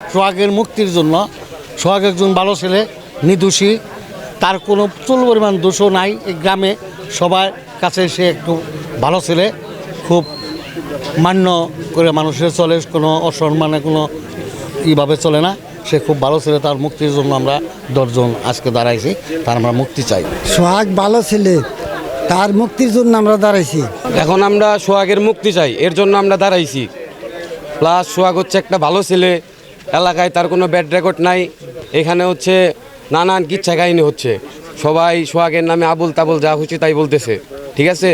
সোহাগের মুক্তির জন্য সোহাগ একজন ভালো ছেলে নির্দোষী তার কোনো চুল পরিমাণ দোষও নাই। এই গ্রামে সবার কাছে সে একটু ভালো ছেলে খুব মান্য করে মানুষের চলে কোনো অসম্মানে কোনো ইভাবে চলে না। সে খুব ভালো ছেলে তার মুক্তির জন্য আমরা দশজন আজকে দাঁড়াইছি তার আমরা মুক্তি চাই। সোহাগ ভালো ছেলে তার মুক্তির জন্য আমরা দাঁড়াইছি। এখন আমরা সোহাগের মুক্তি চাই এর জন্য আমরা দাঁড়াইছি। প্লাস সোহাগ হচ্ছে একটা ভালো ছেলে এলাকায় তার কোনো ব্যাড রেকর্ড নাই। এখানে হচ্ছে নানান কিচ্ছা কাহিনী হচ্ছে। সবাই সোহাগের নামে আবুল তাবুল যা খুশি তাই বলতেছে। ঠিক আছে?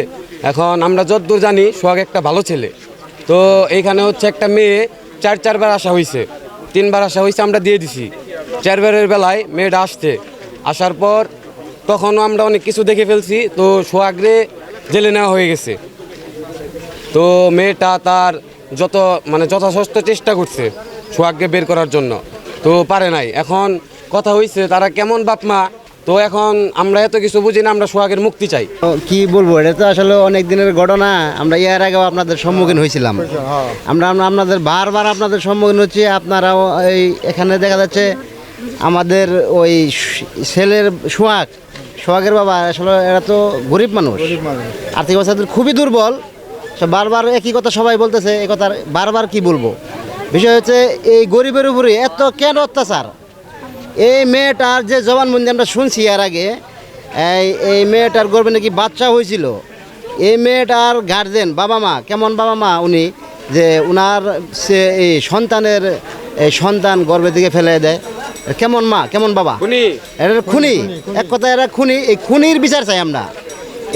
এখন আমরা যতদূর জানি সোহাগ একটা ভালো ছেলে। তো এইখানে হচ্ছে একটা মেয়ে চার চারবার আসা হয়েছে তিনবার আসা হয়েছে আমরা দিয়ে দিছি। চারবারের বেলায় মেয়েটা আসছে। আসার পর তখনও আমরা অনেক কিছু দেখে ফেলছি। তো সোহাগরে জেলে নেওয়া হয়ে গেছে। তো মেয়েটা তার যত মানে যথাযথ চেষ্টা করছে। সোহাগকে বের করার জন্য। তো পারে নাই। এখন কথা হয়েছে তারা কেমন বাপ মা? তো এখন আমরা এত কিছু বুঝি না আমরা সোহাগের মুক্তি চাই। তো কি বলব এটা তো আসলে অনেক দিনের ঘটনা। আমরা এর আগেও আপনাদের সম্মুখীন হয়েছিলাম। আমরা আমরা আপনাদের বারবার আপনাদের সম্মুখীন হচ্ছি। আপনারাও এই এখানে দেখা যাচ্ছে আমাদের ওই ছেলের সোহাগ সোহাগের বাবা আসলে এরা তো গরিব মানুষ। আর্থিক অবস্থা খুবই দুর্বল। বারবার একই কথা সবাই বলতেছে এই কথা বারবার কি বলব? বিষয় হচ্ছে এই গরিবের উপরে এত কেন অত্যাচার? এই মেয়েটার যে জবানবন্দি আমরা শুনছি এর আগে এই এই মেয়েটার গর্বে নাকি বাচ্চা হয়েছিল। এই মেয়েটার গার্জেন বাবা মা কেমন বাবা মা উনি যে উনার সে এই সন্তানের এই সন্তান গর্ভে দিকে ফেলে দেয়? কেমন মা কেমন বাবা? উনি এটা খুনি। এক কথা এরা খুনি। এই খুনির বিচার চাই আমরা।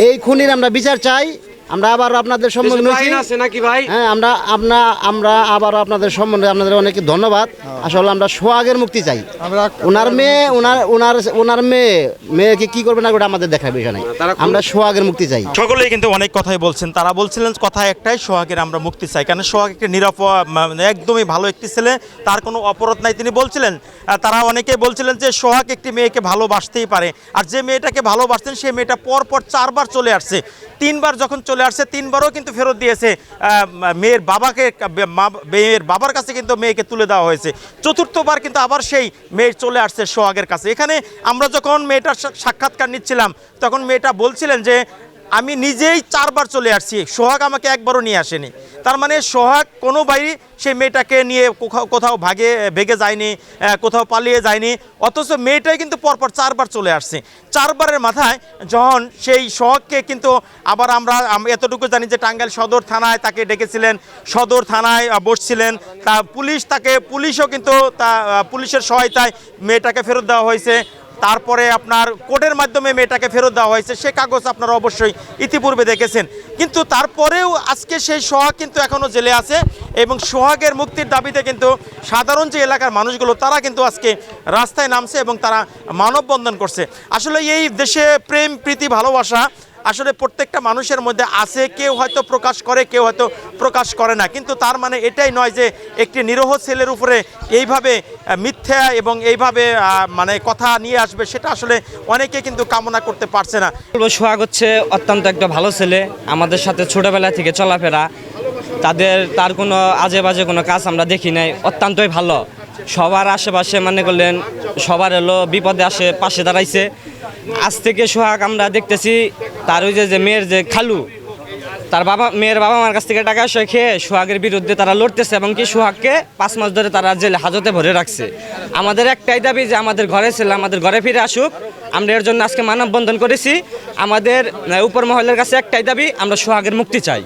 এই খুনির আমরা বিচার চাই। আমরা আবার আপনাদের সম্মুখীন হয়েছি আছে নাকি ভাই? হ্যাঁ আমরা আপনা আমরা আবার আপনাদের সম্বন্ধে আপনাদের অনেক ধন্যবাদ। আসলে আমরা সোহাগের মুক্তি চাই। ওনার মেয়ে ওনার ওনার ওনার মেয়ে মেয়েকে কি করবে না করবে আমাদের দেখার বিষয় নাই আমরা সোহাগের মুক্তি চাই। সকলেই কিন্তু অনেক কথাই বলছেন। তারা বলছিলেন কথা একটাই সোহাগের আমরা মুক্তি চাই। কারণ সোহাগ একটি নিরাপদ মানে একদমই ভালো একটি ছেলে। তার কোনো অপরাধ নাই। তিনি বলছিলেন তারা অনেকেই বলছিলেন যে সোহাগ একটি মেয়েকে ভালোবাসতেই পারে। আর যে মেয়েটাকে ভালোবাসতেন সেই মেয়েটা পর পর চারবার চলে আসছে। তিনবার যখন চলে আসছে, তিনবারও কিন্তু ফেরত দিয়েছে মেয়ের বাবাকে মেয়ের বাবার কাছে কিন্তু মেয়েকে তুলে দেওয়া হয়েছে। চতুর্থবার কিন্তু আবার সেই মেয়ের চলে আসছে সোহাগের কাছে। এখানে আমরা যখন মেয়েটার সাক্ষাৎকার নিচ্ছিলাম, তখন মেয়েটা বলছিলেন যে আমি নিজেই চারবার চলে আসছি। সোহাগ আমাকে একবারও নিয়ে আসেনি। তার মানে সোহাগ কোনো বাড়ি সেই মেয়েটাকে নিয়ে কোথাও ভাগে, ভেগে যায়নি কোথাও পালিয়ে যায়নি। অথচ মেয়েটাই কিন্তু পরপর চারবার চলে আসছে। চারবারের মাথায় যখন সেই সোহাগকে কিন্তু আবার আমরা এতটুকু জানি যে টাঙ্গাইল সদর থানায় তাকে ডেকেছিলেন। সদর থানায় বসছিলেন। তা পুলিশ তাকে, পুলিশও কিন্তু তা পুলিশের সহায়তায় মেয়েটাকে ফেরত দেওয়া হয়েছে। তারপরে আপনার কোর্টের মাধ্যমে মেয়েটাকে ফেরত দেওয়া হয়েছে, সে কাগজ আপনারা অবশ্যই ইতিপূর্বে দেখেছেন। কিন্তু তারপরেও আজকে সেই সোহাগ কিন্তু এখনও জেলে আছে এবং সোহাগের মুক্তির দাবিতে কিন্তু সাধারণ যে এলাকার মানুষগুলো, তারা কিন্তু আজকে রাস্তায় নামছে এবং তারা মানববন্ধন করছে। আসলে এই দেশে প্রেম, প্রীতি, ভালোবাসা আসলে প্রত্যেকটা মানুষের মধ্যে আছে, কেউ হয়তো প্রকাশ করে, কেউ হয়তো প্রকাশ করে না। কিন্তু তার মানে এটাই নয় যে একটি নিরহ ছেলের উপরে এইভাবে মিথ্যা এবং এইভাবে মানে কথা নিয়ে আসবে, সেটা আসলে অনেকে কিন্তু কামনা করতে পারছে না। সোহাগ হচ্ছে অত্যন্ত একটা ভালো ছেলে। আমাদের সাথে ছোটবেলা থেকে চলাফেরা, তাদের, তার কোনো আজে বাজে কোনো কাজ আমরা দেখি নাই। অত্যন্তই ভালো। সবার আশেপাশে মনে করলেন, সবার এলো, বিপদে আসে, পাশে দাঁড়াইছে। আজ থেকে সোহাগ আমরা দেখতেছি তার ওই যে মেয়ের যে খালু, তার বাবা, মেয়ের বাবা মার কাছ থেকে টাকা আসে খেয়ে সোহাগের বিরুদ্ধে তারা লড়তেছে এবং কি সোহাগকে পাঁচ মাস ধরে তারা জেলে হাজতে ভরে রাখছে। আমাদের একটাই দাবি যে আমাদের ঘরে ছেলে, আমাদের ঘরে ফিরে আসুক। আমরা এর জন্য আজকে মানববন্ধন করেছি। আমাদের উপর মহলের কাছে একটাই দাবি, আমরা সোহাগের মুক্তি চাই।